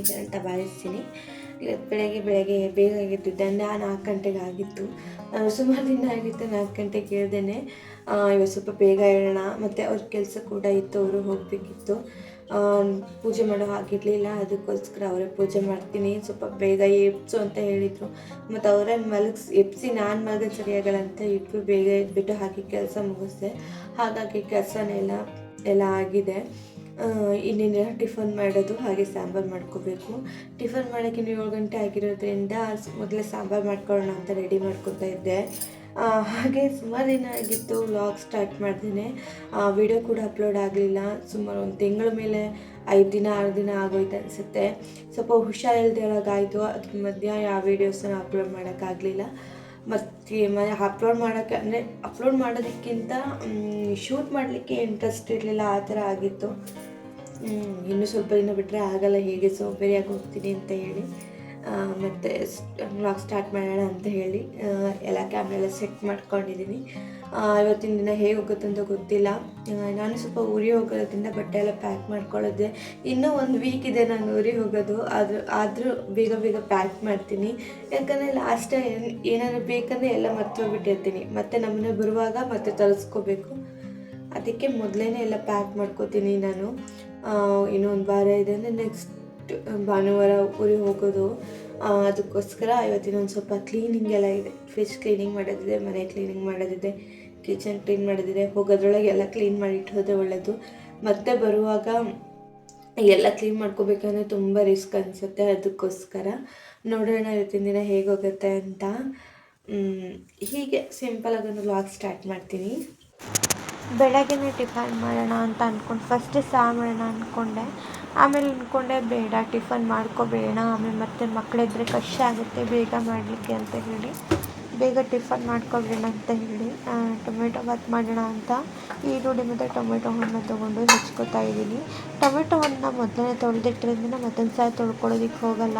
ಚೆನ್ನಾಗಿದ್ದೀರ ಅಂತ ಭಾವಿಸ್ತೀನಿ. ಬೆಳಗ್ಗೆ ಬೆಳಗ್ಗೆ ಬೇಗ ಆಗಿತ್ತು ನಾನು ನಾಲ್ಕು ಗಂಟೆಗೆ ಆಗಿತ್ತು ಸುಮಾರು ದಿನ ಆಗಿತ್ತು ನಾಲ್ಕು ಗಂಟೆಗೆ ಕೇಳ್ದೇನೆ. ಇವತ್ತು ಸ್ವಲ್ಪ ಬೇಗ ಹೇಳೋಣ ಮತ್ತು ಅವ್ರ ಕೆಲಸ ಕೂಡ ಇತ್ತು, ಅವರು ಹೋಗಬೇಕಿತ್ತು. ಪೂಜೆ ಮಾಡೋ ಹಾಗಿರಲಿಲ್ಲ. ಅದಕ್ಕೋಸ್ಕರ ಅವರೇ ಪೂಜೆ ಮಾಡ್ತೀನಿ. ಸ್ವಲ್ಪ ಬೇಗ ಎಪ್ಸು ಅಂತ ಹೇಳಿದರು. ಮತ್ತು ಅವರನ್ನು ಮಲಗಿಸ್ ಎಪ್ಸಿ ನಾನು ಮಲಗೋದು ಸರಿಯಾಗಲ್ಲ ಅಂತ ಇಬ್ಬರು ಬೇಗ ಎದ್ಬಿಟ್ಟು ಹಾಕಿ ಕೆಲಸ ಮುಗಿಸ್ದೆ. ಹಾಗಾಗಿ ಕೆಲಸನೆಲ್ಲ, ಎಲ್ಲ ಆಗಿದೆ. ಇನ್ನೇನು ಟಿಫನ್ ಮಾಡೋದು ಹಾಗೆ ಸಾಂಬಾರು ಮಾಡ್ಕೋಬೇಕು. ಟಿಫನ್ ಮಾಡೋಕ್ಕೆ ಏಳು ಗಂಟೆ ಆಗಿರೋದ್ರಿಂದ ಮೊದಲೇ ಸಾಂಬಾರು ಮಾಡ್ಕೊಳ್ಳೋಣ ಅಂತ ರೆಡಿ ಮಾಡ್ಕೊತಾ ಇದ್ದೆ. ಹಾಗೆ ಸುಮಾರು ದಿನ ಆಗಿತ್ತು ವ್ಲಾಗ್ ಸ್ಟಾರ್ಟ್ ಮಾಡ್ದೇನೆ. ವಿಡಿಯೋ ಕೂಡ ಅಪ್ಲೋಡ್ ಆಗಲಿಲ್ಲ. ಸುಮಾರು ಒಂದು ತಿಂಗಳ ಮೇಲೆ ಐದು ದಿನ, ಆರು ದಿನ ಆಗೋಯ್ತು ಅನಿಸುತ್ತೆ. ಸ್ವಲ್ಪ ಹುಷಾರಿಲ್ದಿರೋಗಾಯಿತು ಅದ್ರ ಮಧ್ಯ ಯಾವ ವೀಡಿಯೋಸನ್ನು ಅಪ್ಲೋಡ್ ಮಾಡೋಕ್ಕಾಗಲಿಲ್ಲ ಮತ್ತು ಅಪ್ಲೋಡ್ ಮಾಡೋಕ್ಕೆ, ಅಂದರೆ ಅಪ್ಲೋಡ್ ಮಾಡೋದಕ್ಕಿಂತ ಶೂಟ್ ಮಾಡಲಿಕ್ಕೆ ಇಂಟ್ರೆಸ್ಟ್ ಇರಲಿಲ್ಲ. ಆ ಥರ ಆಗಿತ್ತು. ಇನ್ನು ಸ್ವಲ್ಪ ದಿನ ಬಿಟ್ಟರೆ ಆಗಲ್ಲ, ಹೇಗೆ ಸೋಂಬೇರಿಯಾಗಿ ಹೋಗ್ತೀನಿ ಅಂತ ಹೇಳಿ. ಮತ್ತು ವ್ಲಾಗ್ ಸ್ಟಾರ್ಟ್ ಮಾಡೋಣ ಅಂತ ಹೇಳಿ. ಎಲ್ಲ ಕ್ಯಾಮ್ರಾ ಎಲ್ಲ ಸೆಟ್ ಮಾಡ್ಕೊಂಡಿದ್ದೀನಿ. ಇವತ್ತಿನ ದಿನ ಹೇಗೆ ಹೋಗುತ್ತೆ ಅಂತ ಗೊತ್ತಿಲ್ಲ. ನಾನು ಸ್ವಲ್ಪ ಊರಿಗೆ ಹೋಗೋದ್ರಿಂದ ಬಟ್ಟೆ ಎಲ್ಲ ಪ್ಯಾಕ್ ಮಾಡ್ಕೊಳ್ಳೋದೆ. ಇನ್ನೂ ಒಂದು ವೀಕ್ ಇದೆ ನಾನು ಊರಿಗೆ ಹೋಗೋದು. ಆದರೂ ಆದರೂ ಬೇಗ ಬೇಗ ಪ್ಯಾಕ್ ಮಾಡ್ತೀನಿ. ಯಾಕಂದರೆ ಲಾಸ್ಟ್ ಏನಾದರೂ ಬೇಕಂದರೆ ಎಲ್ಲ ಮರ್ತೋಗ್ಬಿಟ್ಟಿರ್ತೀನಿ. ಮತ್ತೆ ನಮ್ಮನೆ ಬರುವಾಗ ಮತ್ತೆ ತರಿಸ್ಕೋಬೇಕು ಅದಕ್ಕೆ ಮೊದಲೇ ಎಲ್ಲ ಪ್ಯಾಕ್ ಮಾಡ್ಕೋತೀನಿ ನಾನು. ಆ, ಇನ್ನೂ ಒಂದು ವಾರ ಇದೆ ಅಂದರೆ ನೆಕ್ಸ್ಟ್ ಭಾನುವಾರ ಊರಿಗೆ ಹೋಗೋದು. ಅದಕ್ಕೋಸ್ಕರ ಇವತ್ತಿನ ಒಂದು ಸ್ವಲ್ಪ ಕ್ಲೀನಿಂಗ್ ಎಲ್ಲ ಇದೆ. ಫ್ರಿಜ್ ಕ್ಲೀನಿಂಗ್ ಮಾಡೋದಿದೆ ಮನೆ ಕ್ಲೀನಿಂಗ್ ಮಾಡೋದಿದೆ ಕಿಚನ್ ಕ್ಲೀನ್ ಮಾಡೋದಿದೆ ಹೋಗೋದ್ರೊಳಗೆ ಎಲ್ಲ ಕ್ಲೀನ್ ಮಾಡಿ ಹೋದರೆ ಒಳ್ಳೆಯದು ಮತ್ತೆ ಬರುವಾಗ ಎಲ್ಲ ಕ್ಲೀನ್ ಮಾಡ್ಕೋಬೇಕಂದ್ರೆ ತುಂಬ ರಿಸ್ಕ್ ಅನಿಸುತ್ತೆ ಅದಕ್ಕೋಸ್ಕರ. ನೋಡೋಣ ಇವತ್ತಿನ ದಿನ ಹೇಗೋಗುತ್ತೆ ಅಂತ. ಹೀಗೆ ಸಿಂಪಲಾಗಿ ಒಂದು ವ್ಲಾಗ್ ಸ್ಟಾರ್ಟ್ ಮಾಡ್ತೀನಿ. ಬೆಳಗ್ಗೆನೇ ಟಿಫನ್ ಮಾಡೋಣ ಅಂತ ಅಂದ್ಕೊಂಡು ಫಸ್ಟ್ ಸಾರು ಮಾಡೋಣ ಅಂದ್ಕೊಂಡೆ ಆಮೇಲೆ ಅಂದ್ಕೊಂಡೆ ಬೇಡ, ಟಿಫನ್ ಮಾಡ್ಕೋಬೇಡ, ಆಮೇಲೆ ಮತ್ತೆ ಮಕ್ಕಳಿದ್ರೆ ಕಷ್ಟ ಆಗುತ್ತೆ, ಬೇಗ ಮಾಡಲಿಕ್ಕೆ ಅಂತ ಹೇಳಿ. ಬೇಗ ಟಿಫನ್ ಮಾಡ್ಕೋಬೇಡ ಅಂತ ಹೇಳಿ ಟೊಮೆಟೊ ಬಾತ್ ಮಾಡೋಣ ಅಂತ ಈರುಳ್ಳಿ ಮತ್ತು ಟೊಮೆಟೊ ಹಣ್ಣು ತೊಗೊಂಡು ಹೆಚ್ಕೋತಾ ಇದ್ದೀನಿ. ಟೊಮೆಟೊ ಹಣ್ಣನ್ನ ಮೊದಲನೇ ತೊಳೆದಿಟ್ಟಿರೋದ್ರಿಂದ ಮತ್ತೊಂದು ಸಾರಿ ತೊಳ್ಕೊಳ್ಳೋದಕ್ಕೆ ಹೋಗಲ್ಲ.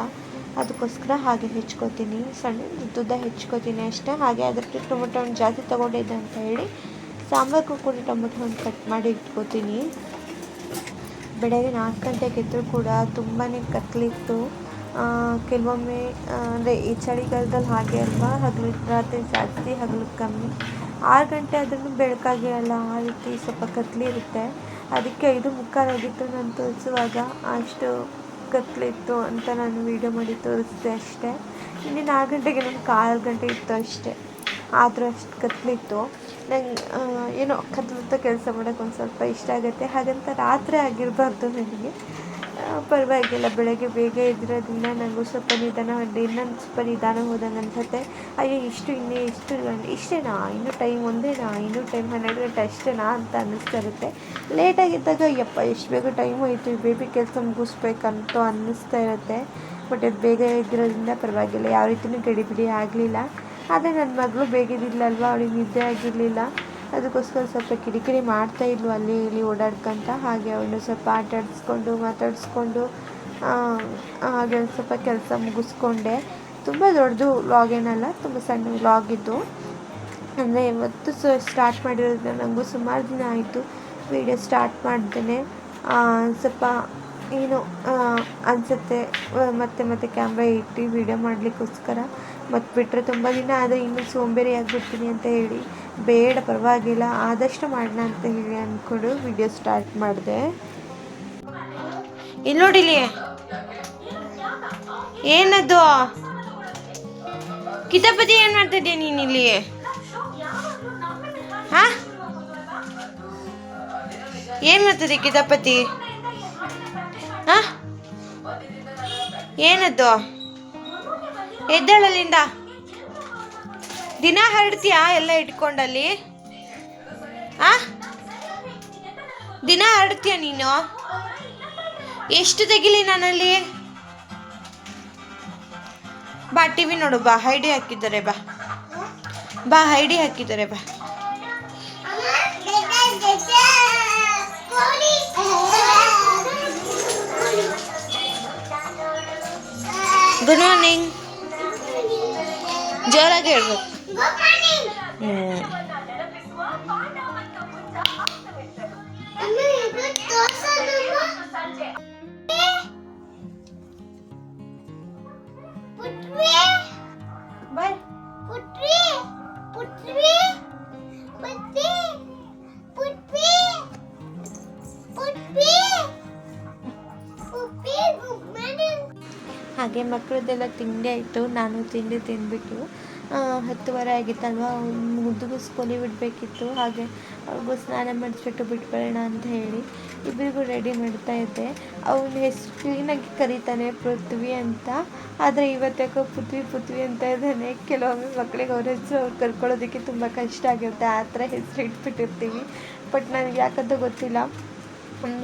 ಅದಕ್ಕೋಸ್ಕರ ಹಾಗೆ ಹೆಚ್ಕೋತೀನಿ. ಸಣ್ಣ ಉದ್ದುದ್ದ ಹೆಚ್ಕೋತೀನಿ ಅಷ್ಟೇ. ಹಾಗೆ ಅದಕ್ಕೆ ಟೊಮೆಟೊ ಹಣ್ಣು ಜಾಸ್ತಿ ತೊಗೊಂಡಿದ್ದೆ ಅಂತ ಹೇಳಿ ಸಾಂಬಾರ್ಗೂ ಕೂಡ ಹಣ್ಣು ಕಟ್ ಮಾಡಿ ಇಟ್ಕೋತೀನಿ. ಬೆಳಗ್ಗೆ ನಾಲ್ಕು ಗಂಟೆಗೆ ಎದ್ದರೂ ಕೂಡ ತುಂಬಾ ಕತ್ಲಿತ್ತು. ಕೆಲವೊಮ್ಮೆ ಅಂದರೆ ಈ ಚಳಿಗಾಲದಲ್ಲಿ ಹಾಗೆ ಅಲ್ವಾ? ಹಗಲು ರಾತ್ರಿ ಜಾಸ್ತಿ ಹಗಲು ಕಮ್ಮಿ. ಆರು ಗಂಟೆ ಆದ್ರೂ ಬೆಳಕಾಗಿರಲ್ಲ ಆ ರೀತಿ ಸ್ವಲ್ಪ ಕತ್ಲಿರುತ್ತೆ. ಅದಕ್ಕೆ ಐದು ಮುಕ್ಕಾಲಾಗಿತ್ತು ನಾನು ತೋರಿಸುವಾಗ. ಅಷ್ಟು ಕತ್ಲಿತ್ತು ಅಂತ ನಾನು ವೀಡಿಯೋ ಮಾಡಿ ತೋರಿಸಿದೆ ಅಷ್ಟೇ. ಇನ್ನೇನು ಆರು ಗಂಟೆಗೆ ನಮ್ಗೆ ಆರು ಗಂಟೆ ಇತ್ತು ಅಷ್ಟೇ. ಆದರೂ ಅಷ್ಟು ಕತ್ಲಿತ್ತು. ನಂಗೆ ಏನೋ ಕದ್ದ ಕೆಲಸ ಮಾಡೋಕ್ಕೆ ಒಂದು ಸ್ವಲ್ಪ ಇಷ್ಟ ಆಗುತ್ತೆ. ಹಾಗಂತ ರಾತ್ರಿ ಆಗಿರಬಾರ್ದು ನನಗೆ. ಪರವಾಗಿಲ್ಲ, ಬೆಳಗ್ಗೆ ಬೇಗ ಎದ್ದಿರೋದ್ರಿಂದ ನನಗೂ ಸ್ವಲ್ಪ ನಿಧಾನ ಇನ್ನೊಂದು ಸ್ವಲ್ಪ ನಿಧಾನ ಹೋದಂಗೆ ಅನ್ಸುತ್ತೆ ಅಯ್ಯೋ, ಇಷ್ಟು ಇನ್ನೇ, ಇಷ್ಟು ಇಷ್ಟೇನಾ ಇನ್ನೂ ಟೈಮ್ ಒಂದೇನಾ ಇನ್ನೂ ಟೈಮ್ ಹನ್ನೆರಡು ಗಂಟೆ ಅಷ್ಟೇನಾ ಅಂತ ಅನ್ನಿಸ್ತಾ ಇರುತ್ತೆ. ಲೇಟಾಗಿದ್ದಾಗ ಯಪ್ಪ, ಎಷ್ಟು ಬೇಗ ಟೈಮ್ ಹೋಯ್ತು, ಬೇಬಿ ಕೆಲಸ ಮುಗಿಸ್ಬೇಕಂತ ಅನ್ನಿಸ್ತಾ ಇರುತ್ತೆ. ಬಟ್ ಅದು ಬೇಗ ಇದ್ದಿರೋದ್ರಿಂದ ಪರವಾಗಿಲ್ಲ, ಯಾವ ರೀತಿಯೂ ಗಡಿಬಿಡಿ ಆಗಲಿಲ್ಲ. ಆದರೆ ನನ್ನ ಮಗಳು ಬೇಗಿದ್ದಿಲ್ಲಲ್ವ ಅವಳಿಗೆ ನಿದ್ದೆ ಆಗಿರಲಿಲ್ಲ. ಅದಕ್ಕೋಸ್ಕರ ಸ್ವಲ್ಪ ಕಿರಿಕಿರಿ ಮಾಡ್ತಾ ಇದ್ಲು ಅಲ್ಲಿ ಇಲ್ಲಿ ಓಡಾಡ್ಕೊಂತ. ಹಾಗೆ ಅವಳು ಸ್ವಲ್ಪ ಆಟ ಆಡಿಸ್ಕೊಂಡು, ಮಾತಾಡಿಸ್ಕೊಂಡು ಹಾಗೆ ಒಂದು ಸ್ವಲ್ಪ ಕೆಲಸ ಮುಗಿಸ್ಕೊಂಡೆ. ತುಂಬ ದೊಡ್ಡದು ವ್ಲಾಗ್ ಏನಲ್ಲ, ತುಂಬ ಸಣ್ಣ ವ್ಲಾಗ್ ಇದ್ದು ಅಂದರೆ ಇವತ್ತು ಸೊ, ಸ್ಟಾರ್ಟ್ ಮಾಡಿರೋದ್ರಿಂದ ನನಗೂ ಸುಮಾರು ದಿನ ಆಯಿತು. ವೀಡಿಯೋ ಸ್ಟಾರ್ಟ್ ಮಾಡ್ದೇನೆ ಸ್ವಲ್ಪ ಏನು ಅನಿಸುತ್ತೆ ಮತ್ತೆ ಮತ್ತೆ ಕ್ಯಾಮ್ರಾ ಇಟ್ಟು ವೀಡಿಯೋ ಮಾಡಲಿಕ್ಕೋಸ್ಕರ. ಮತ್ತು ಬಿಟ್ಟರೆ ತುಂಬ ದಿನ ಆದರೆ ಇನ್ನೂ ಸೋಂಬೇರಿ ಆಗಿಬಿಡ್ತೀನಿ ಅಂತ ಹೇಳಿ. ಬೇಡ, ಪರವಾಗಿಲ್ಲ. ಆದಷ್ಟು ಮಾಡೋಣ ಅಂತ ಹೇಳಿ ಅಂದ್ಕೊಂಡು ವಿಡಿಯೋ ಸ್ಟಾರ್ಟ್ ಮಾಡಿದೆ. ಇಲ್ಲಿ. ನೋಡಿಲಿ ಏನದು? ಕಿತಾಪತಿ ಏನು ಮಾಡ್ತಾ ಇದೀಯ ನೀನು ಇಲ್ಲಿ? ಹಾ? ಏನು ಮಾಡ್ತದೆ ಕಿತಾಪತಿ? ಹಾ? ಏನದು? ಎದ್ದೇಳಲ್ಲಿಂದ ದಿನ ಹರಡ್ತೀಯಾ ಎಲ್ಲ ಇಟ್ಕೊಂಡಲ್ಲಿ? ಆ? ದಿನ ಹರಡ್ತೀಯ ನೀನು? ಎಷ್ಟು ತೆಗಿಲಿ ನಾನಲ್ಲಿ? ಬಾ ಟಿ ವಿ ನೋಡು, ಬಾ ಹೈಡಿ ಹಾಕಿದ್ದಾರೆ, ಬಾ. ಬಾ ಹೈಡಿ ಹಾಕಿದ್ದಾರೆ, ಬಾ. Good morning. ಜೋರಾಗಿ ಹೇಳ್ಬೇಕು ಮಕ್ಕಳದ್ದೆಲ್ಲ ತಿಂಡಿ ಆಯಿತು, ನಾನು ತಿಂಡಿ ತಿಂದ್ಬಿಟ್ಟು ಹತ್ತುವರೆ ಆಗಿತ್ತಲ್ವ ಮುದ್ದುಗೂ ಸ್ಕೂಲಿಗೆ ಬಿಡಬೇಕಿತ್ತು, ಹಾಗೆ ಅವ್ರಿಗೂ ಸ್ನಾನ ಮಾಡಿಸ್ಬಿಟ್ಟು ಬಿಟ್ಬರೋಣ ಅಂತ ಹೇಳಿ ಇಬ್ಬರಿಗೂ ರೆಡಿ ಮಾಡ್ತಾ ಇದ್ದೆ. ಅವನ ಹೆಸರು ಕ್ಲೀನಾಗಿ ಕರೀತಾನೆ, ಪೃಥ್ವಿ ಅಂತ. ಆದರೆ ಇವತ್ತೇಕೋ ಪೃಥ್ವಿ ಪೃಥ್ವಿ ಅಂತ ಇದ್ದಾನೆ. ಕೆಲವೊಮ್ಮೆ ಮಕ್ಕಳಿಗೆ ಅವ್ರ ಹೆಸರು ಅವ್ರು ಕರ್ಕೊಳ್ಳೋದಕ್ಕೆ ತುಂಬ ಕಷ್ಟ ಆಗಿರುತ್ತೆ. ಆ ಥರ ಹೆಸರು ಇಟ್ಬಿಟ್ಟಿರ್ತೀವಿ. ಬಟ್ ನನಗೆ ಯಾಕಂತ ಗೊತ್ತಿಲ್ಲ.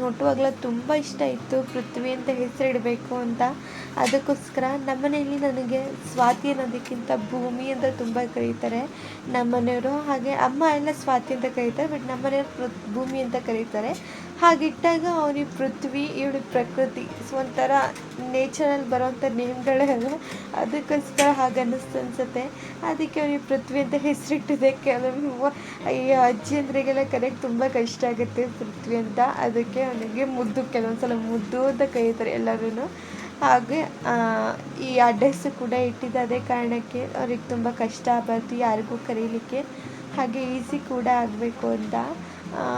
ಹುಟ್ಟುವಾಗಲೇ ತುಂಬ ಇಷ್ಟ ಇತ್ತು. ಪೃಥ್ವಿ ಅಂತ ಹೆಸರಿಡಬೇಕು ಅಂತ. ಅದಕ್ಕೋಸ್ಕರ ನಮ್ಮನೆಯಲ್ಲಿ ನನಗೆ ಸ್ವಾತಿ ಅನ್ನೋದಕ್ಕಿಂತ ಭೂಮಿ ಅಂತ ತುಂಬ ಕರೀತಾರೆ. ನಮ್ಮನೆಯವರು ಹಾಗೆ ಅಮ್ಮ ಎಲ್ಲ ಸ್ವಾತಿ ಅಂತ ಕರೀತಾರೆ ಬಟ್ ನಮ್ಮನೆಯವರು ಪೃ, ಭೂಮಿ ಅಂತ ಕರೀತಾರೆ. ಹಾಗಿಟ್ಟಾಗ ಅವನಿಗೆ ಪೃಥ್ವಿ ಇವಳಿಗೆ ಪ್ರಕೃತಿ ಸೊ ಒಂಥರ ನೇಚರಲ್ಲಿ ಬರೋವಂಥ ನೇಮ್ಗಳೇ ಅಲ್ಲ ಅದಕ್ಕೋಸ್ಕರ ಹಾಗೆ ಅನ್ನಿಸ್ತು ಅನಿಸುತ್ತೆ. ಅದಕ್ಕೆ ಅವನಿಗೆ ಪೃಥ್ವಿ ಅಂತ ಹೆಸರಿಟ್ಟಿದೆ. ಕೆಲವು ಈ ಅಜ್ಜಿಯಂದ್ರಿಗೆಲ್ಲ ಕರೆಕ್ಟ್ ತುಂಬ ಕಷ್ಟ ಆಗುತ್ತೆ ಪೃಥ್ವಿ ಅಂತ. ಅದಕ್ಕೆ ಅವನಿಗೆ ಮುದ್ದು ಕೆಲವೊಂದು ಸಲ ಮುದ್ದು ಅಂತ ಕರೀತಾರೆ ಎಲ್ಲರೂ ಹಾಗೆ ಈ ಅಡ್ರೆಸ್ ಕೂಡ ಇಟ್ಟಿದ್ದ ಅದೇ ಕಾರಣಕ್ಕೆ. ಅವ್ರಿಗೆ ತುಂಬ ಕಷ್ಟ ಆಗ್ಬಾರ್ದು ಯಾರಿಗೂ ಕರೀಲಿಕ್ಕೆ. ಹಾಗೆ ಈಸಿ ಕೂಡ ಆಗಬೇಕು ಅಂತ.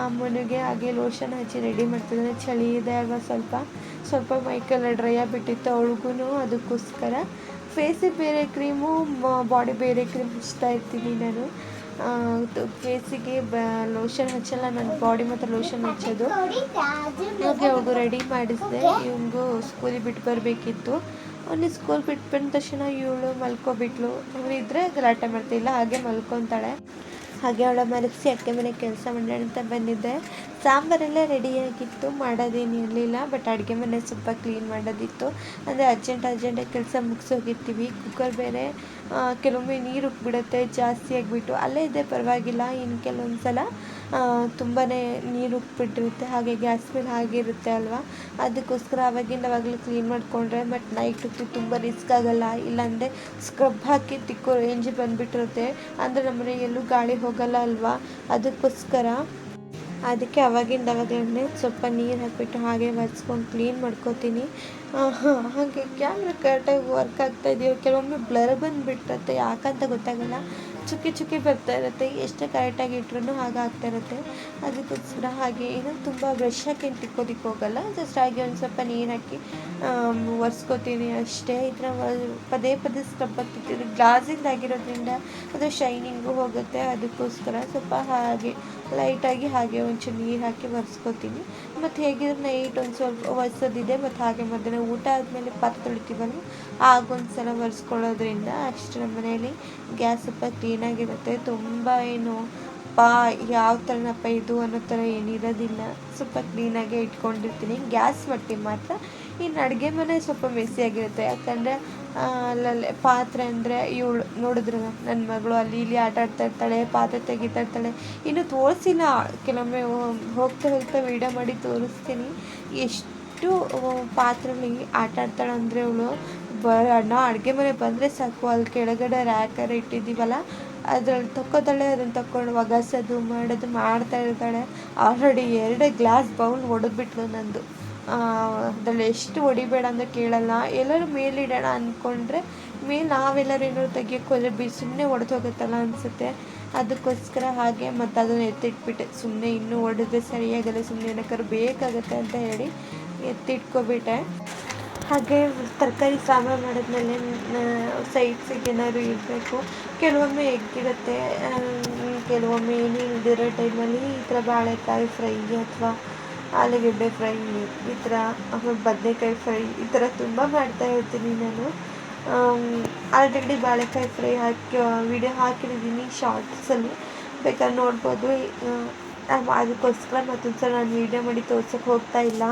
ಅಮ್ಮನಿಗೆ ಹಾಗೆ ಲೋಷನ್ ಹಚ್ಚಿ ರೆಡಿ ಮಾಡ್ತಿದ್ದಾನೆ. ಚಳಿ ಇದೆ ಅಲ್ವಾ ಸ್ವಲ್ಪ ಸ್ವಲ್ಪ ಮೈಕೆಲ್ಲ ಡ್ರೈ ಆಗಿಬಿಟ್ಟಿತ್ತು ಅವಳಿಗೂ ಅದಕ್ಕೋಸ್ಕರ. ಫೇಸಿಗೆ ಬೇರೆ ಕ್ರೀಮು ಬಾಡಿ ಬೇರೆ ಕ್ರೀಮ್ ಹಚ್ತಾ ಇರ್ತೀನಿ ನಾನು. ಫೇಸಿಗೆ ಬ ಲೋಷನ್ ಹಚ್ಚಲ್ಲ, ನನ್ನ ಬಾಡಿ ಮತ್ತು ಲೋಷನ್ ಹಚ್ಚೋದು. ಹಾಗೆ ಅವ್ರಿಗೂ ರೆಡಿ ಮಾಡಿಸಿದೆ. ಇವಂಗು ಸ್ಕೂಲಿಗೆ ಬಿಟ್ಟು ಬರಬೇಕಿತ್ತು. ಅವನಿಗೆ ಸ್ಕೂಲ್ ಬಿಟ್ಟು ಬಂದ ತಕ್ಷಣ ಇವಳು ಮಲ್ಕೊಬಿಟ್ಲು. ಇದ್ರೆ ಗಲಾಟೆ ಮಾಡ್ತಿಲ್ಲ, ಹಾಗೆ ಮಲ್ಕೊತಾಳೆ. ಹಾಗೆ ಅವಳ ಮಲಗಿಸಿ ಅಕ್ಕೆ ಮನೆ ಕೆಲಸ ಮಾಡೋಣ ಅಂತ ಬಂದಿದ್ದೆ. ಸಾಂಬಾರೆಲ್ಲ ರೆಡಿಯಾಗಿತ್ತು ಮಾಡೋದೇನು ಇರಲಿಲ್ಲ ಬಟ್ ಅಡುಗೆ ಮನೆ ಸ್ವಲ್ಪ ಕ್ಲೀನ್ ಮಾಡೋದಿತ್ತು. ಅಂದರೆ ಅರ್ಜೆಂಟ್ ಅರ್ಜೆಂಟಾಗಿ ಕೆಲಸ ಮುಗಿಸೋಗಿರ್ತೀವಿ. ಕುಕ್ಕರ್ ಬೇರೆ ಕೆಲವೊಮ್ಮೆ ನೀರು ಉಕ್ಬಿಡುತ್ತೆ ಜಾಸ್ತಿ ಆಗಿಬಿಟ್ಟು. ಅಲ್ಲೇ ಇದೆ ಪರವಾಗಿಲ್ಲ ಇನ್ನು ಕೆಲವೊಂದು ಸಲ ತುಂಬಾ ನೀರು ಉಕ್ಬಿಟ್ಟಿರುತ್ತೆ ಹಾಗೆ ಗ್ಯಾಸ್ ಮೇಲೆ ಆಗಿರುತ್ತೆ ಅಲ್ವಾ? ಅದಕ್ಕೋಸ್ಕರ ಅವಾಗಿಂದ ಅವಾಗಲೂ ಕ್ಲೀನ್ ಮಾಡಿಕೊಂಡ್ರೆ ಮತ್ತು ನೈಟ್ ಹೊತ್ತು ತುಂಬ ರಿಸ್ಕ್ ಆಗೋಲ್ಲ. ಇಲ್ಲಾಂದರೆ ಸ್ಕ್ರಬ್ ಹಾಕಿ ತಿಕ್ಕೋ ರೇಂಜ್ ಬಂದುಬಿಟ್ಟಿರುತ್ತೆ. ಅಂದರೆ ನಮ್ಮನೆ ಎಲ್ಲೂ ಗಾಳಿ ಹೋಗಲ್ಲ ಅಲ್ವಾ? ಅದಕ್ಕೋಸ್ಕರ ಅದಕ್ಕೆ ಅವಾಗಿಂದ ಅವಾಗಲೇ ಸ್ವಲ್ಪ ನೀರು ಹಾಕಿಬಿಟ್ಟು ಹಾಗೆ ಒರೆಸ್ಕೊಂಡು ಕ್ಲೀನ್ ಮಾಡ್ಕೋತೀನಿ. ಹಾಗೆ ಕ್ಯಾಮ್ರಾ ಕರೆಕ್ಟಾಗಿ ವರ್ಕ್ ಆಗ್ತಾ ಇದೆಯೋ ಕೆಲವೊಮ್ಮೆ ಬ್ಲರ್ ಬಂದುಬಿಟ್ಟಿರುತ್ತೆ, ಯಾಕಂತ ಗೊತ್ತಾಗಲ್ಲ. ಚುಕ್ಕಿ ಚುಕ್ಕಿ ಬರ್ತಾ ಇರುತ್ತೆ, ಎಷ್ಟೇ ಕರೆಕ್ಟಾಗಿ ಇಟ್ರೂ ಹಾಗೆ ಆಗ್ತಾ ಇರುತ್ತೆ. ಅದಕ್ಕೋಸ್ಕರ ಹಾಗೆ ಏನೋ ತುಂಬ ಬ್ರಷ್ ಹಾಕಿ ತಿಕ್ಕೋದಿಕ್ಕೆ ಹೋಗಲ್ಲ ಜಸ್ಟ್ ಹಾಗೆ ಒಂದು ಸ್ವಲ್ಪ ನೀರು ಹಾಕಿ ಒರೆಸ್ಕೋತೀನಿ ಅಷ್ಟೇ. ಇದನ್ನ ಪದೇ ಪದೇ ಸ್ಕ್ರಬ್ ಹಾಕ್ತಿರ್ತೀವಿ ಗ್ಲಾಸಿಂದ ಆಗಿರೋದ್ರಿಂದ ಅದು ಶೈನಿಂಗು ಹೋಗುತ್ತೆ, ಅದಕ್ಕೋಸ್ಕರ ಸ್ವಲ್ಪ ಹಾಗೆ ಲೈಟಾಗಿ ಹಾಗೆ ಒಂಚೂರು ನೀರು ಹಾಕಿ ಒರೆಸ್ಕೋತೀನಿ ಮತ್ತು ಹೇಗಿದ್ರೆ ನೈಟ್ ಒಂದು ಸ್ವಲ್ಪ ಒರೆಸೋದಿದೆ. ಮತ್ತು ಹಾಗೆ ಮಧ್ಯಾಹ್ನ ಊಟ ಆದಮೇಲೆ ಪಾತ್ರೆ ತೊಳಿತೀವಲ್ಲ ಆಗೊಂದು ಸಲ ಒರೆಸ್ಕೊಳ್ಳೋದ್ರಿಂದ ಅಷ್ಟು ನಮ್ಮ ಮನೆಯಲ್ಲಿ ಗ್ಯಾಸ್ ಸ್ವಲ್ಪ ಕ್ಲೀನಾಗಿರುತ್ತೆ ತುಂಬ ಏನು ಪಾ ಯಾವ ಥರನಪ್ಪ ಇದು ಅನ್ನೋ ಥರ ಏನಿರೋದಿಲ್ಲ. ಸ್ವಲ್ಪ ಕ್ಲೀನಾಗೆ ಇಟ್ಕೊಂಡಿರ್ತೀನಿ. ಗ್ಯಾಸ್ ಮಟ್ಟಿಗೆ ಮಾತ್ರ. ಇನ್ನು ಅಡುಗೆ ಮನೆ ಸ್ವಲ್ಪ ಮೆಸ್ಸಿಯಾಗಿರುತ್ತೆ ಯಾಕಂದರೆ ಅಲ್ಲಲ್ಲೇ ಪಾತ್ರೆ ಅಂದರೆ ಇವಳು ನೋಡಿದ್ರು ನನ್ನ ಮಗಳು ಅಲ್ಲಿ ಇಲ್ಲಿ ಆಟ ಆಡ್ತಾ ಇರ್ತಾಳೆ, ಪಾತ್ರೆ ತೆಗಿತಾ ಇರ್ತಾಳೆ. ಇನ್ನು ತೋರಿಸಿಲ್ಲ. ಕೆಲವೊಮ್ಮೆ ಹೋಗ್ತಾ ಹೋಗ್ತಾ ವೀಡಿಯೋ ಮಾಡಿ ತೋರಿಸ್ತೀನಿ. ಎಷ್ಟು ಪಾತ್ರೆಲಿ ಆಟ ಆಡ್ತಾಳೆ ಅಂದರೆ ಅವಳು ಬ ನಾವು ಅಡುಗೆ ಮನೆ ಬಂದರೆ ಸಾಕು. ಅಲ್ಲಿ ಕೆಳಗಡೆ ರ್ಯಾಕರ್ ಇಟ್ಟಿದ್ದೀವಲ್ಲ ಅದ್ರಲ್ಲಿ ತಕ್ಕೋತಾಳೆ ಅದನ್ನು ತಕ್ಕೊಂಡು ಒಗಸೋದು ಮಾಡೋದು, ಮಾಡ್ತಾ ಇರ್ತಾಳೆ. ಆಲ್ರೆಡಿ ಎರಡೇ ಗ್ಲಾಸ್ ಬೌಲ್ ಹೊಡೆದ್ಬಿಟ್ಲು ನಂದು. ಅದ್ರಲ್ಲಿ ಎಷ್ಟು ಹೊಡಿಬೇಡ ಅಂತ ಕೇಳಲ್ಲ. ಎಲ್ಲರೂ ಮೇಲಿಡೋಣ ಅಂದ್ಕೊಂಡ್ರೆ ಮೇಲೆ ನಾವೆಲ್ಲರೂ ಏನಾದ್ರು ತೆಗಿಯೋಕೆ ಹೋದ್ರೆ ಬಿ ಸುಮ್ಮನೆ ಹೊಡೆದು ಹೋಗುತ್ತಲ್ಲ ಅನಿಸುತ್ತೆ. ಅದಕ್ಕೋಸ್ಕರ ಹಾಗೆ ಮತ್ತು ಅದನ್ನು ಎತ್ತಿಟ್ಬಿಟ್ಟೆ. ಸುಮ್ಮನೆ ಇನ್ನೂ ಹೊಡೆದ್ರೆ ಸರಿಯಾಗಲ್ಲ ಸುಮ್ಮನೆ ಏನಕ್ಕಾದ್ರು ಬೇಕಾಗುತ್ತೆ ಅಂತ ಹೇಳಿ ಎತ್ತಿಟ್ಕೊಬಿಟ್ಟೆ. ಹಾಗೆ ತರಕಾರಿ ಸಾಂಬಾರು ಮಾಡಿದ್ಮೇಲೆ ಸೈಡ್ಸಿಗೆ ಏನಾದ್ರು ಇರಬೇಕು ಕೆಲವೊಮ್ಮೆ ಎಗ್ಗಿರುತ್ತೆ ಕೆಲವೊಮ್ಮೆ ಏನೂ ಇಲ್ದಿರೋ ಟೈಮಲ್ಲಿ ಈ ಥರ ಬಾಳೆಕಾಯಿ ಫ್ರೈ ಅಥವಾ ಆಲೂಗೆಡ್ಡೆ ಫ್ರೈ ಈ ಥರ, ಆಮೇಲೆ ಬದನೆಕಾಯಿ ಫ್ರೈ ಈ ಥರ ತುಂಬ ಮಾಡ್ತಾ ಇರ್ತೀನಿ ನಾನು. ಆಲ್ರೆಡಿ ಬಾಳೆಕಾಯಿ ಫ್ರೈ ಹಾಕಿ ವಿಡಿಯೋ ಹಾಕಿದ್ದೀನಿ ಶಾರ್ಟ್ಸಲ್ಲಿ ಬೇಕಾದ್ರೆ ನೋಡ್ಬೋದು. ಅದಕ್ಕೋಸ್ಕರ ಮತ್ತೊಂದು ಸಲ ನಾನು ವೀಡಿಯೋ ಮಾಡಿ ತೋರ್ಸೋಕ್ಕೆ ಹೋಗ್ತಾ ಇಲ್ಲ.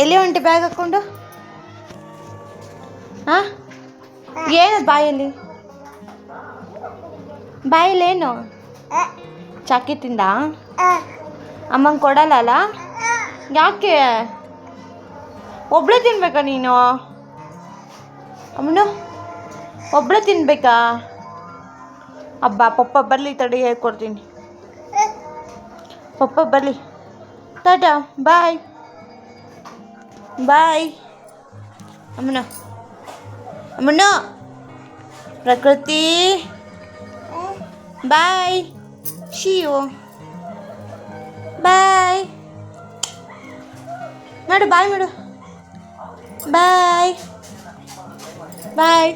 ಎಲ್ಲಿ ಹೊಂಟಿ ಬ್ಯಾಗ್ ಹಾಕ್ಕೊಂಡು ಹಾಂ? ಏನದು ಬಾಯಲ್ಲಿ? ಬಾಯಲ್ಲಿ ಏನು? ಚಾಕಿ ತಿಂದ? ಅಮ್ಮಂಗೆ ಕೊಡಲ್ಲ ಯಾಕೆ? ಒಬ್ಳೆ ತಿನ್ಬೇಕಾ ನೀನು? ಅಮ್ಮನು, ಒಬ್ಳೆ ತಿನ್ಬೇಕಾ? ಅಬ್ಬಾ, ಪಪ್ಪ ಬರಲಿ ತಡಿ, ಹೇಳ್ಕೊಡ್ತೀನಿ. ಪಪ್ಪ ಬರಲಿ. ಟಾಟಾ, ಬಾಯ್. ಬಾಯ್ ಅಮ್ಮನ ಅಮ್ಮನ ಪ್ರಕೃತಿ ಬಾಯ್ ಶಿಯು ಬಾಯ್ ಮಾಡು ಬಾಯ್ ಮಾಡು ಬಾಯ್ ಬಾಯ್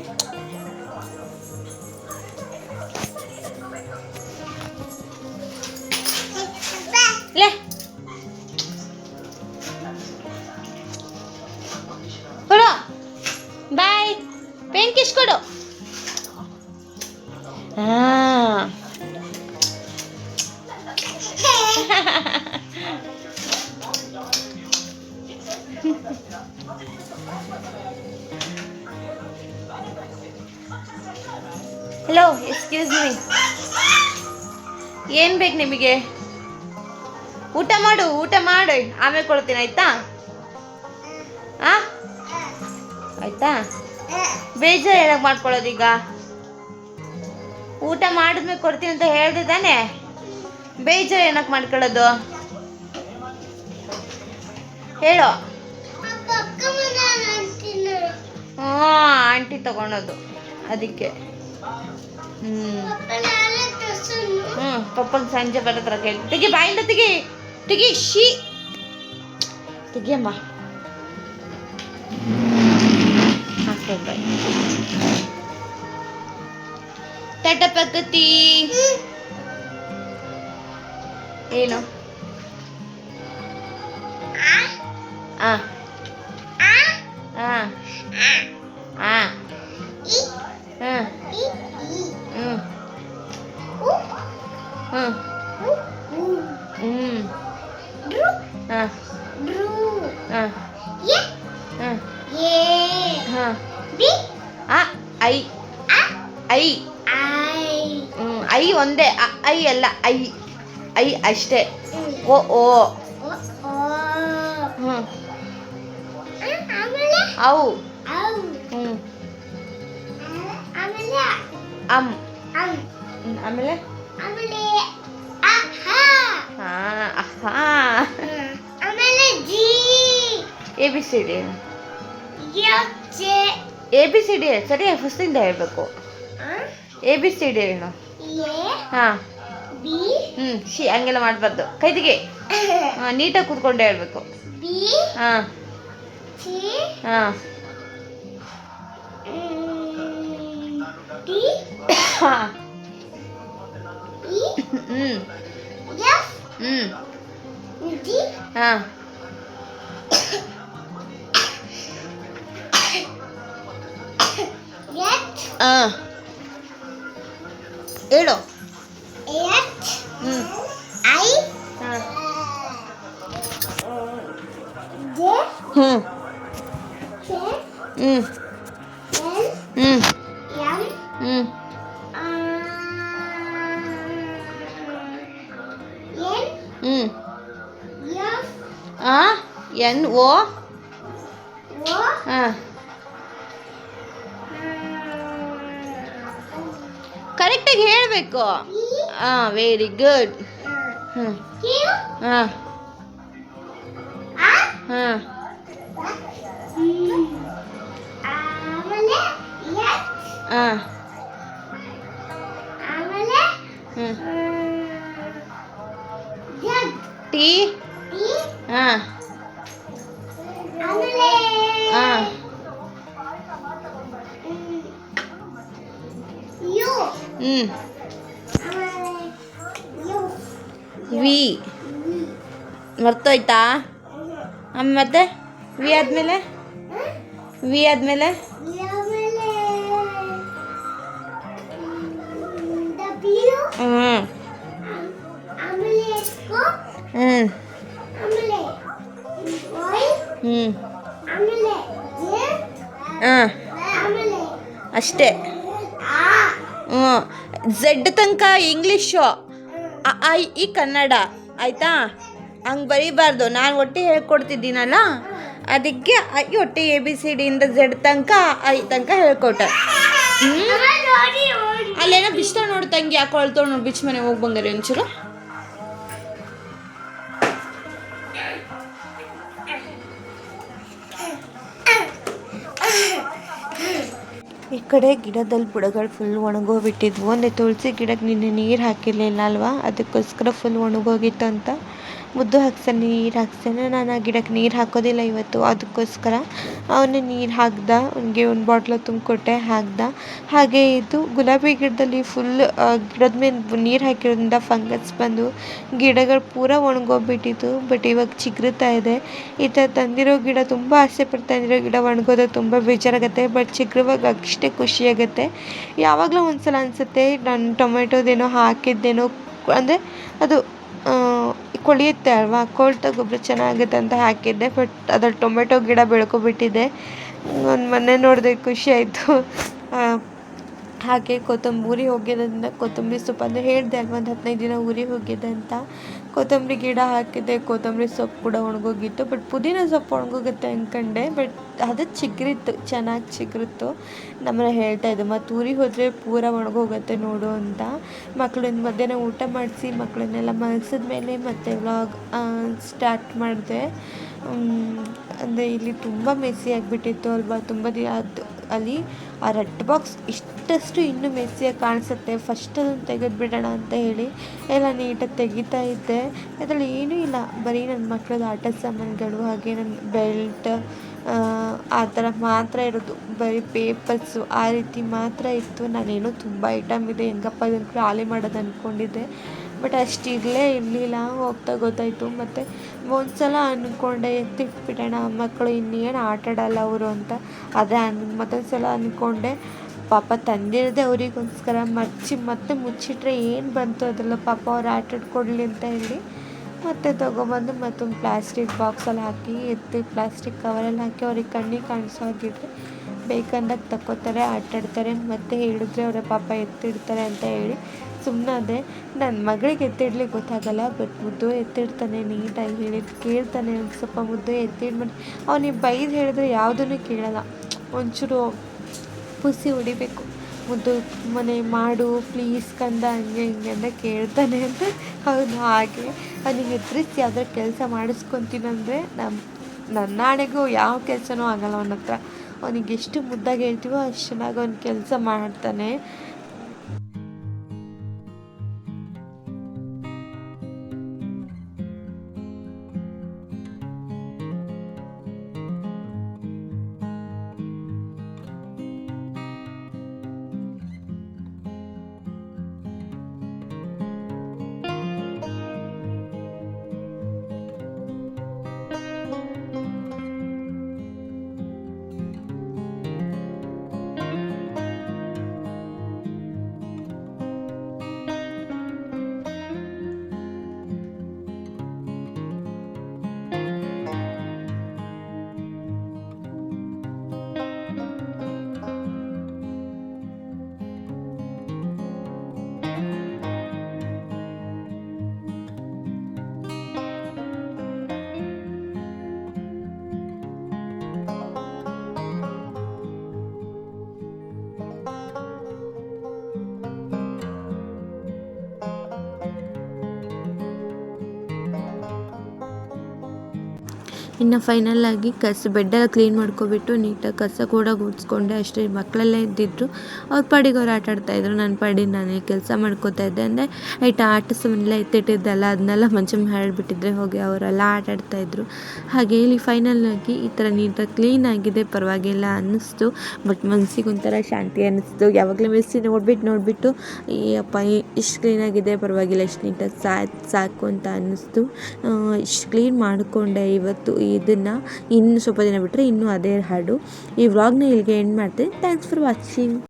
ಆಮೇಲೆ ಕೊಡ್ತೀನಿ ಆಯ್ತಾ? ಆ? ಆಯ್ತಾ? ಬೇಜಾರು ಮಾಡ್ಕೊಳ್ಳೋದು ಈಗ. ಊಟ ಮಾಡಿದ್ಮೇಲೆ ಕೊಡ್ತೀನಿ ಅಂತ ಹೇಳ್ದೆ ತಾನೆ. ಬೇಜಾರು ಏನಕ್ಕೆ ಮಾಡ್ಕೊಳ್ಳೋದು? ಹೇಳು. ಹ್ಞೂ ಆಂಟಿ ತಗೊಳೋದು. ಅದಕ್ಕೆ. ಹ್ಞೂ ಹ್ಞೂ ಪಪ್ಪನ ಸಂಜೆ ಬರತ್ರ ಕೇಳಿ ತೆಗಿ ಬಾಯಿಂದ ತೆಗಿ. ತೆಗಿ, ಶಿ. ತೆಗಿಯಮ್ಮ ಹಾಕ್ತೇವೆ ಬಾಯ್ ತಟ ಪದ್ಧತಿ ಏನು ಆ ಆ ಅಷ್ಟೇ. ಓ ಓ. ಹ್ಞೂ ಅವು. ಅಮ್. ಆಮೇಲೆ? A B C D. A B C D ಸರಿ ಫಸ್ಟಿಂದ ಹೇಳಬೇಕು. ಎ ಬಿ ಸಿ ಡಿ ಹೇಳು ಹಾ. ಹ್ಞೂ ಶಿ ಹಂಗೆಲ್ಲ ಮಾಡಬಾರ್ದು. ಕೈದಿಗೆ ಹಾಂ ನೀಟಾಗಿ ಕೂತ್ಕೊಂಡು ಹೇಳ್ಬೇಕು. ಹಾಂ. ಹಾಂ. ಹಾಂ ಹ್ಞೂ ಹ್ಞೂ ಹಾಂ. ಹಾಂ. ಹೇಳು. ಹಾಂ ಹ್ಞೂ ಹ್ಞೂ ಹ್ಞೂ ಹ್ಞೂ ಹ್ಞೂ ಆ ಎನ್? ಓ. ಹಾಂ. ಕರೆಕ್ಟಾಗಿ ಹೇಳಬೇಕು. ಹಾಂ ವೆರಿ ಗುಡ್ ಹ್ಞೂ ಹಾಂ ಹಾಂ ಹೋಯ್ತಾ ಮತ್ತೆ ವಿ ಆದಮೇಲೆ ವಿ ಆದಮೇಲೆ ಹ್ಞೂ ಹ್ಞೂ ಹ್ಞೂ ಹಾಂ ಅಷ್ಟೇ ಹ್ಞೂ ಝೆಡ್ ತನಕ ಇಂಗ್ಲೀಷು ಐ ಇ ಕನ್ನಡ ಆಯಿತಾ ಹಂಗೆ ಬರೀಬಾರ್ದು. ನಾನು ಒಟ್ಟಿ ಹೇಳ್ಕೊಡ್ತಿದ್ದೀನಲ್ಲ? ಅದಕ್ಕೆ ಒಟ್ಟಿ ಎ ಬಿ ಸಿ ಡಿಯಿಂದ ಝೆಡ್ ತನಕ, ಐ ತನಕ ಹೇಳ್ಕೊಟ್ಟೆ. ಅಲ್ಲೇನೋ ಬಿಷ್ಟ ನೋಡು ತಂಗಿ ಯಾಕೆ ಅಳ್ತೋಳು ನೋಡಿ, ಬಿಚ್ ಮನೆ ಹೋಗಿ ಬಂದರೆ ಒಂಚೂರು. ಈ ಕಡೆ ಗಿಡದಲ್ಲಿ ಬುಡಗಳು ಫುಲ್ ಒಣಗೋಗ್ಬಿಟ್ಟಿದ್ವು. ಅಂದರೆ ತುಳಸಿ ಗಿಡಕ್ಕೆ ನಿನ್ನೆ ನೀರು ಹಾಕಿರಲಿಲ್ಲ ಅಲ್ವಾ? ಅದಕ್ಕೋಸ್ಕರ ಫುಲ್ ಒಣಗೋಗಿತ್ತು ಅಂತ ಮುದ್ದು ಹಾಕ್ಸಾನೆ ನೀರು ಹಾಕ್ಸಾನೆ ನಾನು ಆ ಗಿಡಕ್ಕೆ ನೀರು ಹಾಕೋದಿಲ್ಲ ಇವತ್ತು. ಅದಕ್ಕೋಸ್ಕರ ಅವನು ನೀರು ಹಾಕ್ದ, ಅವನಿಗೆ ಒಂದು ಬಾಟ್ಲ ತುಂಬಿಕೊಟ್ಟೆ, ಹಾಕ್ದ. ಹಾಗೆ ಇದು ಗುಲಾಬಿ ಗಿಡದಲ್ಲಿ ಫುಲ್ ಗಿಡದ ಮೇಲೆ ನೀರು ಹಾಕಿರೋದ್ರಿಂದ ಫಂಗಸ್ ಬಂದು ಗಿಡಗಳು ಪೂರ ಒಣಗೋಗ್ಬಿಟ್ಟಿತ್ತು ಬಟ್ ಇವಾಗ ಚಿಗುರುತ್ತಾ ಇದೆ. ಈ ಥರ ತಂದಿರೋ ಗಿಡ ತುಂಬ ಆಸೆ ಪಡ್ತಾ ಗಿಡ ಒಣಗೋದ್ರೆ ತುಂಬ ಬೇಜಾರಾಗುತ್ತೆ. ಬಟ್ ಚಿಗುರುವಾಗ ಅಷ್ಟೇ ಖುಷಿಯಾಗುತ್ತೆ. ಯಾವಾಗಲೂ ಒಂದ್ಸಲ ಅನಿಸುತ್ತೆ, ನಾನು ಟೊಮೆಟೊದೇನೋ ಹಾಕಿದ್ದೇನೋ, ಅಂದರೆ ಅದು ಕೊಳೆಯುತ್ತೆ ಅಲ್ವಾ? ಕೊಳ್ತ ಗೊಬ್ಬರ ಚೆನ್ನಾಗುತ್ತೆ ಅಂತ ಹಾಕಿದ್ದೆ ಬಟ್ ಅದ್ರಲ್ಲಿ ಟೊಮೆಟೊ ಗಿಡ ಬೆಳ್ಕೊಬಿಟ್ಟಿದೆ. ಒಂದು ಮೊನ್ನೆ ನೋಡಿದೆ ಖುಷಿ ಆಯಿತು. ಹಾಗೆ ಕೊತ್ತಂಬರಿ ಊರಿಗೆ ಹೋಗಿದ್ದರಿಂದ ಕೊತ್ತಂಬರಿ ಸೊಪ್ಪು ಅಂದರೆ ಹೇಳಿದೆ ಅಲ್ವಾ, ಒಂದು ಹದಿನೈದು ದಿನ ಊರಿಗೆ ಹೋಗಿದ್ದೆ ಅಂತ. ಕೊತ್ತಂಬರಿ ಗಿಡ ಹಾಕಿದ್ದೆ, ಕೊತ್ತಂಬರಿ ಸೊಪ್ಪು ಕೂಡ ಒಣಗೋಗಿತ್ತು ಬಟ್ ಪುದೀನ ಸೊಪ್ಪು ಒಣಗೋಗುತ್ತೆ ಅಂದ್ಕೊಂಡೆ ಬಟ್ ಅದು ಚಿಗ್ರಿತ್ತು, ಚೆನ್ನಾಗಿ ಚಿಗುರಿತ್ತು. ನಮ್ಮನ್ನ ಹೇಳ್ತಾ ಇದ್ದೆ ಮತ್ತು ಊರಿಗೆ ಹೋದರೆ ಪೂರ ಒಣಗೋಗುತ್ತೆ ನೋಡು ಅಂತ. ಮಕ್ಕಳಿಂದ ಮಧ್ಯಾಹ್ನ ಊಟ ಮಾಡಿಸಿ ಮಕ್ಕಳನ್ನೆಲ್ಲ ಮಲಗಿಸಿದ್ಮೇಲೆ ಮತ್ತೆ ವ್ಲಾಗ್ ಸ್ಟಾರ್ಟ್ ಮಾಡಿದೆ. ಅಂದರೆ ಇಲ್ಲಿ ತುಂಬ ಮೆಸ್ಸಿ ಆಗಿಬಿಟ್ಟಿತ್ತು ಅಲ್ವಾ, ತುಂಬ ದಿನ ಅದು ಅಲ್ಲಿ. ಆ ರೆಡ್ ಬಾಕ್ಸ್ ಇಷ್ಟಷ್ಟು ಇನ್ನೂ ಮೆಸ್ಸಿಯಾಗಿ ಕಾಣಿಸುತ್ತೆ. ಫಸ್ಟ್ ಅದನ್ನು ತೆಗೆದುಬಿಡೋಣ ಅಂತ ಹೇಳಿ ಎಲ್ಲ ನೀಟಾಗಿ ತೆಗಿತಾ ಇದ್ದೆ. ಅದರಲ್ಲಿ ಏನೂ ಇಲ್ಲ. ಬರೀ ನನ್ನ ಮಕ್ಳದ್ದು ಆಟದ ಸಾಮಾನುಗಳು, ಹಾಗೆ ನನ್ನ ಬೆಲ್ಟ್, ಆ ಥರ ಮಾತ್ರ ಇರೋದು. ಬರೀ ಪೇಪರ್ಸು ಆ ರೀತಿ ಮಾತ್ರ ಇತ್ತು. ನಾನೇನೋ ತುಂಬ ಐಟಮ್ ಇದೆ. ಹೆಂಗಪ್ಪ ಇದನ್ನು ಖಾಲಿ ಮಾಡೋದು ಅಂದ್ಕೊಂಡಿದ್ದೆ ಬಟ್ ಅಷ್ಟು ಇರಲೇ ಇರಲಿಲ್ಲ, ಹೋಗ್ತಾ ಗೊತ್ತಾಯಿತು. ಮತ್ತು ಒಂದು ಸಲ ಅಂದ್ಕೊಂಡೆ ಎತ್ತಿಟ್ಬಿಡೋಣ ಮಕ್ಕಳು ಇನ್ನೇನು ಆಟ ಅವರು ಅಂತ. ಅದೇ ಅನ್ ಮತ್ತೊಂದು ಸಲ ಅಂದ್ಕೊಂಡೆ ಪಾಪ ತಂದಿರದೆ ಅವರಿಗೋಸ್ಕರ ಮಚ್ಚಿ ಮತ್ತೆ ಮುಚ್ಚಿಟ್ರೆ ಏನು ಬಂತು ಅದೆಲ್ಲ ಪಾಪ ಅವ್ರು ಆಟ ಆಡ್ಕೊಡ್ಲಿ ಅಂತ ಹೇಳಿ ಮತ್ತೆ ತೊಗೊಬಂದು ಮತ್ತೊಂದು ಪ್ಲಾಸ್ಟಿಕ್ ಬಾಕ್ಸಲ್ಲಿ ಹಾಕಿ, ಎತ್ತಿ ಪ್ಲಾಸ್ಟಿಕ್ ಕವರಲ್ಲಿ ಹಾಕಿ, ಅವ್ರಿಗೆ ಕಣ್ಣಿಗೆ ಕಾಣಿಸೋ ಹಾಗಿದ್ರೆ ಬೇಕಂದಾಗ ತಕ್ಕೋತಾರೆ ಆಟಾಡ್ತಾರೆ ಮತ್ತೆ ಹೇಳಿದ್ರೆ ಅವರ ಪಾಪ ಎತ್ತಿಡ್ತಾರೆ ಅಂತ ಹೇಳಿ ಸುಮ್ಮನೆ ಅದೇ ನನ್ನ ಮಗಳಿಗೆ ಎತ್ತಿಡ್ಲಿಕ್ಕೆ ಗೊತ್ತಾಗಲ್ಲ ಬಟ್ ಮುದ್ದು ಎತ್ತಿಡ್ತಾನೆ, ನೀಟಾಗಿ ಹೇಳಿ, ಕೇಳ್ತಾನೆ ಸ್ವಲ್ಪ ಮುದ್ದು ಎತ್ತಿಡ್ಬಿಟ್ಟು ಅವನಿಗೆ ಬೈದು ಹೇಳಿದ್ರೆ ಯಾವುದನ್ನು ಕೇಳಲ್ಲ. ಒಂಚೂರು ಪುಸಿ ಹೊಡಿಬೇಕು. ಮುದ್ದು ಮನೆ ಮಾಡು ಪ್ಲೀಸ್ ಕಂದ, ಹಂಗೆ, ಹಿಂಗೆ ಅಂತ ಕೇಳ್ತಾನೆ ಅಂತ ಹೌದು ಹಾಗೆ. ಅವನಿಗೆ ಹೆದರಿಸಿ ಯಾವ್ದಾರು ಕೆಲಸ ಮಾಡಿಸ್ಕೊತೀನಂದರೆ ನಮ್ಮ ನನ್ನ ಆಣೆಗೂ ಯಾವ ಕೆಲಸನೂ ಆಗಲ್ಲ ಅವನ ಹತ್ರ. ಅವನಿಗೆ ಎಷ್ಟು ಮುದ್ದಾಗಿ ಹೇಳ್ತೀವೋ ಅಷ್ಟು ಚೆನ್ನಾಗಿ ಅವ್ನು ಕೆಲಸ ಮಾಡ್ತಾನೆ. ಇನ್ನು ಫೈನಲ್ ಆಗಿ ಕಸ ಬೆಡ್ಡೆಲ್ಲ ಕ್ಲೀನ್ ಮಾಡ್ಕೊಬಿಟ್ಟು ನೀಟಾಗಿ ಕಸ ಕೂಡ ಗುಡಿಸ್ಕೊಂಡೆ. ಅಷ್ಟೇ, ಮಕ್ಕಳೆಲ್ಲ ಇದ್ದಿದ್ರು. ಅವ್ರ ಪಾಡಿಗೆ ಅವ್ರು ಆಟ ಆಡ್ತಾಯಿದ್ರು ನನ್ನ ಪಾಡಿ ನಾನೇ ಕೆಲಸ ಮಾಡ್ಕೋತಾ ಇದ್ದೆ. ಅಂದರೆ ಐಟ ಆಟ ಸಾಮಾನೆಲ್ಲ ಎತ್ತಿಟ್ಟಿದ್ದಲ್ಲ ಅದನ್ನೆಲ್ಲ ಮಂಚ ಮಾಡಿಬಿಟ್ಟಿದ್ರೆ ಹೋಗಿ ಅವರೆಲ್ಲ ಆಟ ಆಡ್ತಾಯಿದ್ರು ಹಾಗೆ ಇಲ್ಲಿ ಫೈನಲ್ ಆಗಿ ಈ ಥರ ನೀಟಾಗಿ ಕ್ಲೀನ್ ಆಗಿದೆ. ಪರವಾಗಿಲ್ಲ ಅನ್ನಿಸ್ತು. ಬಟ್ ಮನ್ಸಿಗೆ ಒಂಥರ ಶಾಂತಿ ಅನ್ನಿಸ್ತು. ಯಾವಾಗಲೂ ಮೆಸ್ಸಿ ನೋಡ್ಬಿಟ್ಟು ನೋಡಿಬಿಟ್ಟು ಈ ಅಪ್ಪ ಇಷ್ಟು ಕ್ಲೀನಾಗಿದೆ ಪರವಾಗಿಲ್ಲ, ಇಷ್ಟು ನೀಟಾಗಿ ಸಾಕು ಅಂತ ಅನ್ನಿಸ್ತು. ಇಷ್ಟು ಕ್ಲೀನ್ ಮಾಡಿಕೊಂಡೆ. ಇವತ್ತು ಇದನ್ನು ಇನ್ನು ಸ್ವಲ್ಪ ದಿನ ಬಿಟ್ಟರೆ ಇನ್ನೂ ಅದೇ ಹಾಡು. ಈ ವ್ಲಾಗ್ನ ಇಲ್ಲಿಗೆ ಎಂಡ್ ಮಾಡ್ತೀನಿ ಥ್ಯಾಂಕ್ಸ್ ಫಾರ್ ವಾಚಿಂಗ್